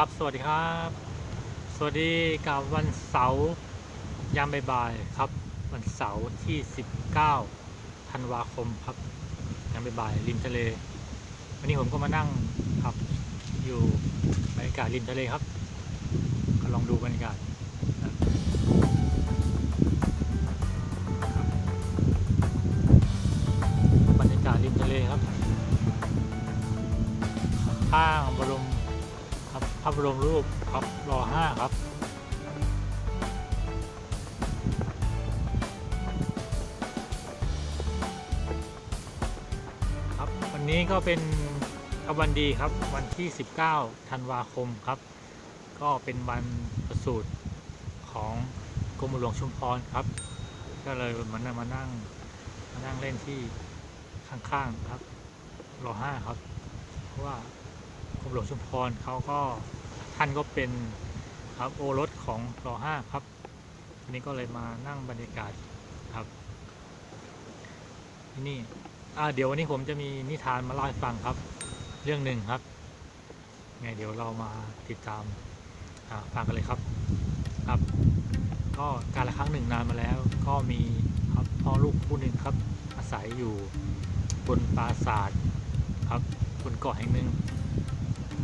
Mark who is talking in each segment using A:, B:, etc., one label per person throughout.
A: ครับ สวัสดีครับ สวัสดีกับวันเสาร์ยามบ่ายๆครับ วันเสาร์ที่ 19ธันวาคมครับยามบ่ายๆริมทะเล วันนี้ผมก็มานั่งครับ อยู่บรรยากาศริมทะเลครับ ก็ลองดูบรรยากาศบรรยากาศริมทะเลครับข้างบรม รับพระบรมรูปครับรอห้าครับ ครับ วันนี้ก็เป็นวันดีครับวันที่ 19 ธันวาคมครับ ก็เป็นวันประสูติของกรมหลวงชุมพรครับ ก็เลยมานั่งมานั่งมานั่งเล่นที่ข้างๆครับรอห้าครับ เพราะว่า รมหลวงชุมพรเขาก็ท่านก็เป็นครับโอรสของรอห้าครับวันนี้ก็เลยมานั่งบรรยากาศครับที่นี่อ่าเดี๋ยววันนี้ผมจะมีนิทานมาเล่าให้ฟังครับ เรื่องหนึ่งครับไงเดี๋ยวเรามาติดตามฟังกันเลยครับครับ ก็การละครั้งหนึ่งนานมาแล้ว ก็มีครับพ่อลูกคู่หนึ่งครับ อาศัยอยู่บนปราสาทครับบนเกาะแห่งหนึ่ง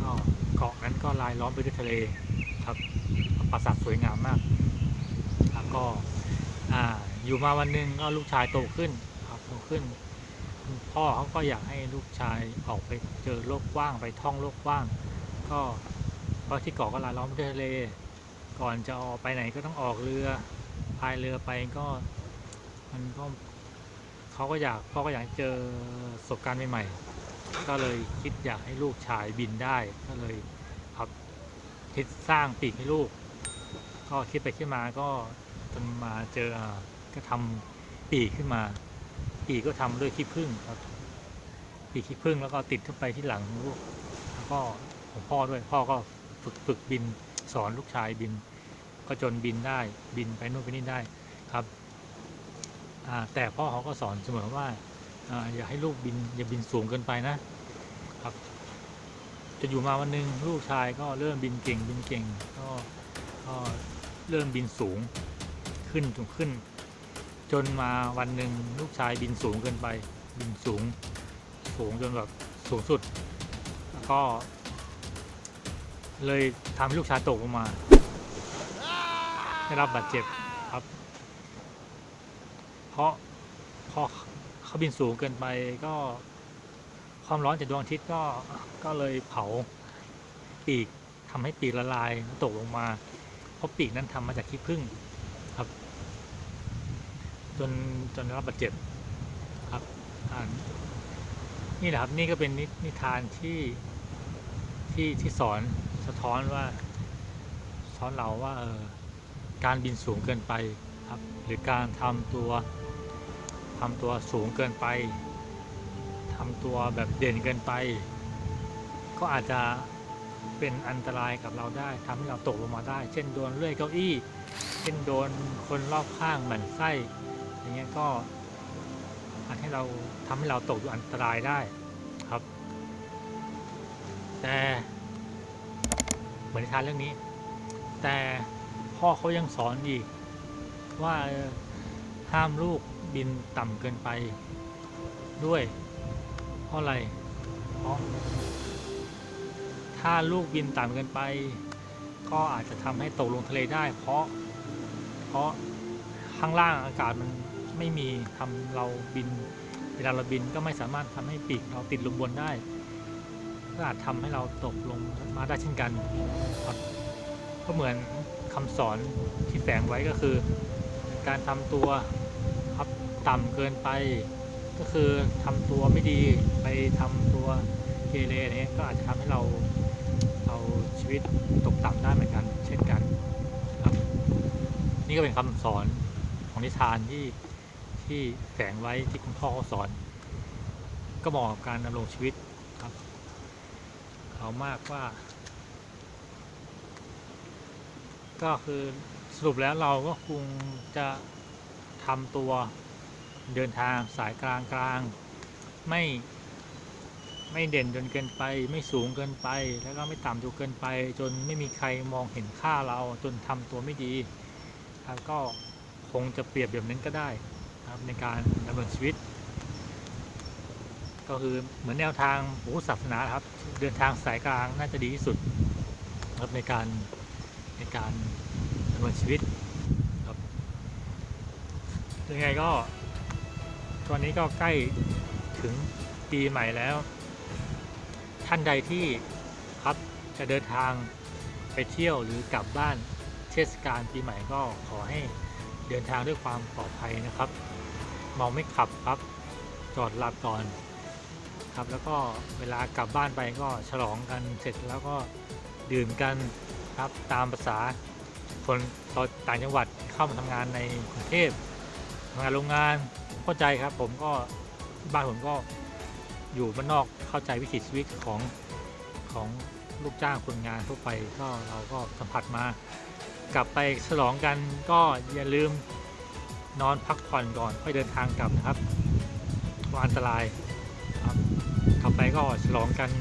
A: ก็เกาะนั้นก็ลายล้อมไปด้วยทะเลครับปราสาทสวยงามมากแล้วก็อ่าอยู่มาวันหนึ่งก็ลูกชายโตขึ้นครับโตขึ้นคุณพ่อเขาก็อยากให้ลูกชายออกไปเจอโลกกว้างไปท่องโลกกว้าง ก็เพราะที่เกาะก็ลายล้อมไปด้วยทะเล ก่อนจะออกไปไหนก็ต้องออกเรือพายเรือไปก็มันก็เขาก็อยากพ่อก็อยากเจอประสบการณ์ใหม่ๆ ก็เลยคิดอยากให้ลูกชายบินได้ ก็เลยครับคิดสร้างปีกให้ลูก ก็คิดไปคิดมาก็จนมาเจอก็ทำปีกขึ้นมา ปีกก็ทำด้วยขี้ผึ้งครับ ปีกขี้ผึ้งแล้วก็ติดขึ้นไปที่หลังลูกแล้วก็ของพ่อด้วยพ่อก็ฝึกฝึกบินสอนลูกชายบิน ก็จนบินได้บินไปนู่นไปนี่ได้ครับแต่พ่อเขาก็สอนเสมอว่า อย่าให้ลูกบินอย่าบินสูงเกินไปนะครับ จะอยู่มาวันหนึ่งลูกชายก็เริ่มบินเก่งบินเก่งก็ก็เริ่มบินสูงขึ้นจนขึ้น จนมาวันหนึ่งลูกชายบินสูงเกินไป บินสูง สูงจนแบบสูงสุดแล้วก็ เลยทำให้ลูกชายตกลงมาได้รับบาดเจ็บครับ เพราะพอ เขาบินสูงเกินไปก็ ความร้อนจากดวงอาทิตย์ก็ก็เลยเผาปีกทำให้ปีกละลายตกลงมา เพราะปีกนั้นทำมาจากขี้ผึ้งครับ จนจนได้รับบาดเจ็บครับนนี่แหละครับนี่ก็เป็นนิทานที่ที่ที่สอนสะท้อนว่าสอนเราว่าเออการบินสูงเกินไปครับ หรือการทำตัว ทำตัวสูงเกินไปทำตัวแบบเด่นเกินไป ก็อาจจะเป็นอันตรายกับเราได้ทำให้เราตกลงมาได้ เช่นโดนเลื่อยเก้าอี้ เช่นโดนคนรอบข้างหมั่นไส้อย่างเงี้ยก็อาจให้เราทำให้เราตกอยู่อันตรายได้ครับ แต่เหมือนทานเรื่องนี้ แต่พ่อเขายังสอนอีกว่าห้ามลูก บินต่ำเกินไป ด้วย เพราะอะไรเพราะถ้าลูกบินต่ำเกินไป ก็อาจจะทำให้ตกลงทะเลได้ เพราะ เพราะข้างล่างอากาศมันไม่มีทำเราบินเวลาเราบินก็ไม่สามารถทำให้ปีกเราติดลงบนได้ก็อาจทำให้เราตกลงมาได้เช่นกันครับก็เหมือนคำสอนที่แฝงไว้ก็คือ การทำตัว ต่ำเกินไป ก็คือทำตัวไม่ดีไปทำตัวเกเรเงี้ยก็อาจจะทำให้เราเราชีวิตตกต่ำได้เหมือนกัน เช่นกันครับ นี่ก็เป็นคำสอนของนิทานที่ที่แฝงไว้ที่คุณพ่อเขาสอน ก็เหมาะกับการดำรงชีวิตครับเอามากว่า ก็คือสรุปแล้วเราก็คงจะทำตัว เดินทางสายกลางกลางไม่ ไม่เด่นจนเกินไป ไม่สูงเกินไป แล้วก็ไม่ต่ำจนเกินไป จนไม่มีใครมองเห็นค่าเราจนทำตัวไม่ดีครับก็คงจะเปรียบแบบนั้นก็ได้ครับในการดำเนินชีวิต ก็คือเหมือนแนวทางพุทธศาสนาครับ เดินทางสายกลางน่าจะดีที่สุดครับในการในการดำเนินชีวิตครับยังไงก็ ตอนนี้ก็ใกล้ถึงปีใหม่แล้ว ท่านใดที่ครับจะเดินทางไปเที่ยวหรือกลับบ้านเทศกาลปีใหม่ก็ขอให้เดินทางด้วยความปลอดภัยนะครับ เมาไม่ขับครับ จอดหลับก่อนครับ แล้วก็เวลากลับบ้านไปก็ฉลองกันเสร็จแล้วก็ดื่มกันครับตามภาษาคนต่างจังหวัดเข้ามาทำงานในกรุงเทพทำงานโรงงาน เข้าใจครับผมก็บ้านผมก็อยู่บ้านนอกเข้าใจวิถีชีวิตของของลูกจ้างคนงานทั่วไปก็เราก็สัมผัสมา กลับไปฉลองกันก็อย่าลืมนอนพักผ่อนก่อนค่อยเดินทางกลับนะครับเพราอันตรายครับกลับไปก็ฉลองกัน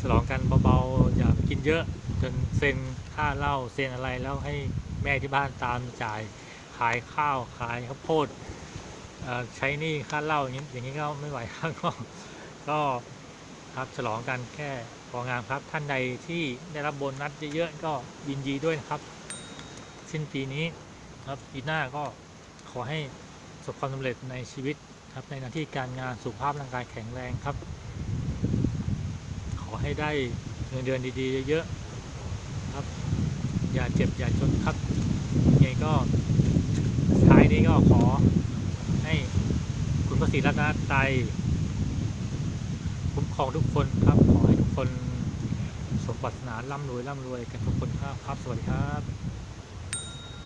A: ฉลองกันเบาๆอย่ากินเยอะจนเซ็นค่าเหล้าเซ็นอะไรแล้วให้แม่ที่บ้านตามจ่ายขายข้าวขายข้าวโพด ใช้นี้ค่าเหล้าอย่างนี้อย่างนี้ก็ไม่ไหวครับก็ก็ครับฉลองกันแค่พองามครับท่านใดที่ได้รับโบนัสเยอะๆก็ยินดีด้วยนะครับ สิ้นปีนี้ครับปีหน้าก็ขอให้ประสบความสำเร็จในชีวิตครับในหน้าที่การงานสุขภาพร่างกายแข็งแรงครับ ขอให้ได้เงินเดือนดีๆ เยอะๆครับ อย่าเจ็บอย่าจนครับยังไงก็ท้ายนี้ก็ขอ ศรีรัตนตรัยคุ้มครองทุกคนครับ ขอให้ทุกคนสมปรารถนาร่ำรวยร่ำรวยกันทุกคนครับครับ สวัสดีครับ